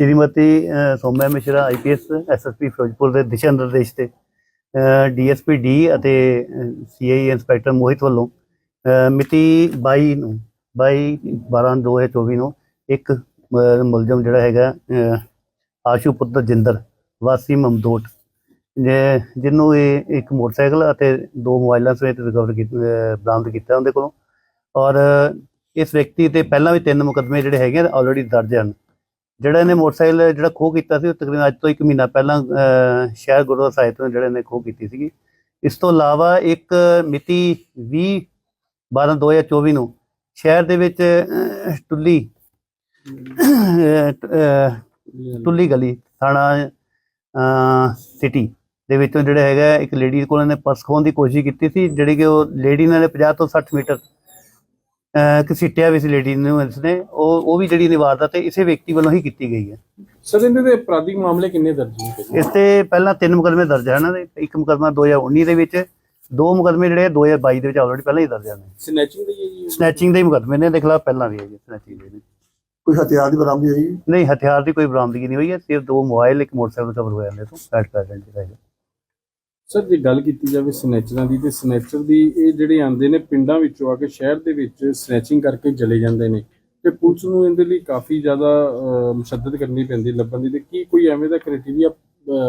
ਸ਼੍ਰੀਮਤੀ ਅ, Saumya Mishra IPS SSP Firozpur ਦੇ ਦਿਸ਼ਾ ਨਿਰਦੇਸ਼ ਤੇ ਡੀਐਸਪੀ ਡੀ ਅਤੇ ਸੀਆਈ ਇੰਸਪੈਕਟਰ ਮੋਹਿਤ ਵੱਲੋਂ ਮਿਤੀ 22 ਨੂੰ 22 12 2024 ਨੂੰ ਇੱਕ ਮੁਲਜ਼ਮ ਜਿਹੜਾ ਹੈਗਾ ਆਸ਼ੂ ਪੁੱਤਰ ਜਿੰਦਰ ਵਾਸੀ ਮਮਦੋਟ ਜਿਹਨੂੰ ਇਹ ਇੱਕ ਮੋਟਰਸਾਈਕਲ ਅਤੇ ਦੋ ਮੋਬਾਈਲਾਂ ਸਮੇਤ ਰਿਕਵਰ ਕੀਤਾ ਬਰਾਮਦ ਕੀਤਾ ਉਹਦੇ ਕੋਲੋਂ ਔਰ ਇਸ ਵਿਅਕਤੀ ਤੇ ਪਹਿਲਾਂ ਵੀ ਤਿੰਨ ਮੁਕੱਦਮੇ ਜਿਹੜੇ ਹੈਗੇ ਆਲਰੇਡੀ ਦਰਜ ਹਨ ਜਿਹੜਾ ਇਹਨੇ ਮੋਟਰਸਾਈਕਲ ਜਿਹੜਾ ਖੋਹ ਕੀਤਾ ਸੀ, ਉਹ ਤਕਰੀਬਨ ਅੱਜ ਤੋਂ 1 ਮਹੀਨਾ ਪਹਿਲਾਂ ਸ਼ਹਿਰ ਗੁਰਦੁਆਰਾ ਸਾਹਿਬ ਤੋਂ ਜਿਹੜੇ ਨੇ ਖੋਹ ਕੀਤੀ ਸੀਗੀ। ਇਸ ਤੋਂ ਇਲਾਵਾ ਇੱਕ ਮਿਤੀ 20 12 2024 ਨੂੰ ਸ਼ਹਿਰ ਦੇ ਵਿੱਚ ਟੁੱਲੀ ਟੁੱਲੀ ਗਲੀ ਥਾਣਾ ਸਿਟੀ ਦੇ ਵਿੱਚੋਂ ਜਿਹੜਾ ਹੈਗਾ ਇੱਕ ਲੇਡੀ ਕੋਲ ਇਹਨੇ ਪਰਸ ਖੋਹਣ ਦੀ ਕੋਸ਼ਿਸ਼ ਕੀਤੀ ਸੀ, ਜਿਹੜੀ ਕਿ ਉਹ ਲੇਡੀ ਨੇ 50 ਤੋਂ 60 ਮੀਟਰ ਘਸੀਟਿਆ ਵੀ ਸੀ ਲੇਡੀ ਨੂੰ ਇਸਨੇ ਉਹ ਉਹ ਵੀ ਜਿਹੜੀ ਨਿਵਾਰਦਾਤ ਹੈ ਇਸੇ ਵਿਅਕਤੀ ਵੱਲੋਂ ਹੀ ਕੀਤੀ ਗਈ ਹੈ। ਸਰ ਇਹਦੇ ਦੇ ਅਪਰਾਧਿਕ ਮਾਮਲੇ ਕਿੰਨੇ ਦਰਜ ਨੇ ਇਸ ਤੇ ਪਹਿਲਾਂ ਤਿੰਨ ਮੁਕਦਮੇ ਦਰਜ ਹਨ ਤੇ ਇੱਕ ਮੁਕਦਮਾ 2019 ਦੇ ਵਿੱਚ ਦੋ ਮੁਕਦਮੇ ਜਿਹੜੇ 2022 ਦੇ ਵਿੱਚ ਆਲਰੇਡੀ ਪਹਿਲਾਂ ਹੀ ਦਰਜ ਹਨ। ਸਨੈਚਿੰਗ ਦੀ ਹੈ ਜੀ? ਸਨੈਚਿੰਗ ਦੇ ਹੀ ਮੁਕਦਮੇ ਨੇ ਦੇ ਖਿਲਾਫ ਪਹਿਲਾਂ ਵੀ ਹੈ ਜੀ ਸਨੈਚਿੰਗ ਦੇ ਨੇ। ਕੋਈ ਹਥਿਆਰ ਦੀ ਬਰਾਮਦੀ ਹੋਈ? ਨਹੀਂ ਹਥਿਆਰ ਦੀ ਕੋਈ ਬਰਾਮਦਗੀ ਨਹੀਂ ਹੋਈ ਹੈ ਸਿਰਫ ਦੋ ਮੋਬਾਈਲ ਇੱਕ ਮੋਟਰਸਾਈਕਲ ਕਵਰ ਹੋਇਆ ਨੇ ਤੋਂ ਐਟ ਪ੍ਰੈਜ਼ੈਂਟ ਜਿਹੜਾ ਹੈਗਾ। ਸਰ ਜੇ ਗੱਲ ਕੀਤੀ ਜਾਵੇ ਸਨੈਚਰਾਂ ਦੀ ਤੇ ਸਨੈਚਰ ਦੀ ਇਹ ਜਿਹੜੇ ਆਂਦੇ ਨੇ ਪਿੰਡਾਂ ਵਿੱਚੋਂ ਆ ਕੇ ਸ਼ਹਿਰ ਦੇ ਵਿੱਚ ਸਨੈਚਿੰਗ ਕਰਕੇ ਚਲੇ ਜਾਂਦੇ ਨੇ ਤੇ ਪੁਲਿਸ ਨੂੰ ਇਹਦੇ ਲਈ ਕਾਫੀ ਜ਼ਿਆਦਾ ਅਹ, ਮੁਸ਼ੱਦਦ ਕਰਨੀ ਪੈਂਦੀ ਲੱਭਣ ਦੀ ਤੇ ਕੀ ਕੋਈ ਐਵੇਂ ਦਾ ਕ੍ਰਾਈਟੇਰੀਆ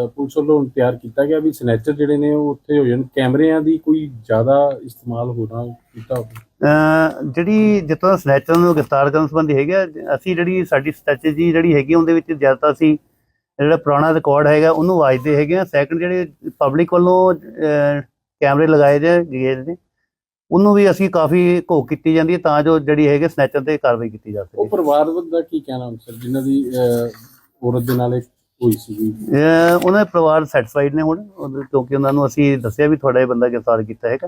ਪੁਲਿਸ ਵੱਲੋਂ ਤਿਆਰ ਕੀਤਾ ਗਿਆ ਵੀ ਸਨੈਚਰ ਜਿਹੜੇ ਨੇ ਉਹ ਉੱਥੇ ਹੋ ਜਾਣ ਕੈਮਰਿਆਂ ਦੀ ਕੋਈ ਜ਼ਿਆਦਾ ਇਸਤੇਮਾਲ ਹੋਣਾ ਕੀਤਾ ਹੋਵੇ? ਜਿਹੜੀ ਜਿੱਦਾਂ ਸਨੈਚਰ ਨੂੰ ਗ੍ਰਿਫਤਾਰ ਕਰਨ ਸੰਬੰਧੀ ਹੈਗਾ ਅਸੀਂ ਜਿਹੜੀ ਸਾਡੀ ਸਟ੍ਰੈਟਜੀ ਜਿਹੜੀ ਹੈਗੀ ਉਹਦੇ ਵਿੱਚ ਜ਼ਿਆਦਾ ਅਸੀਂ ਜਿਹੜਾ ਪੁਰਾਣਾ ਰਿਕਾਰਡ ਹੈਗਾ ਉਹਨੂੰ ਵਾਜਦੇ ਹੈਗੇ ਆ। ਸੈਕੰਡ ਜਿਹੜੇ ਪਬਲਿਕ ਵੱਲੋਂ ਕੈਮਰੇ ਲਗਾਏ ਜੇ ਗਏ ਨੇ ਉਹਨੂੰ ਵੀ ਅਸੀਂ ਕਾਫੀ ਘੋਖ ਕੀਤੀ ਜਾਂਦੀ ਹੈ ਤਾਂ ਜੋ ਜਿਹੜੀ ਹੈਗੇ ਸਨੈਚਰ ਤੇ ਕਾਰਵਾਈ ਕੀਤੀ ਜਾ ਉਹ ਸਕੇ ਪਰਿਵਾਰ ਦਾ ਕੀ ਕਹਿਣਾ ਹੁਣ ਸਰ? ਜਿਨ੍ਹਾਂ ਦੀ ਔਰਤ ਦੇ ਨਾਲ ਹੋਈ ਅਹ, ਉਹਨਾਂ ਦੇ ਪਰਿਵਾਰ ਸੈਟੀਸਫਾਈਡ ਨੇ ਹੁਣ। ਕਿਉਂਕਿ ਉਹਨਾਂ ਨੂੰ ਅਸੀਂ ਦੱਸਿਆ ਵੀ ਤੁਹਾਡਾ ਇਹ ਬੰਦਾ ਗ੍ਰਿਫਤਾਰ ਕੀਤਾ ਹੈਗਾ।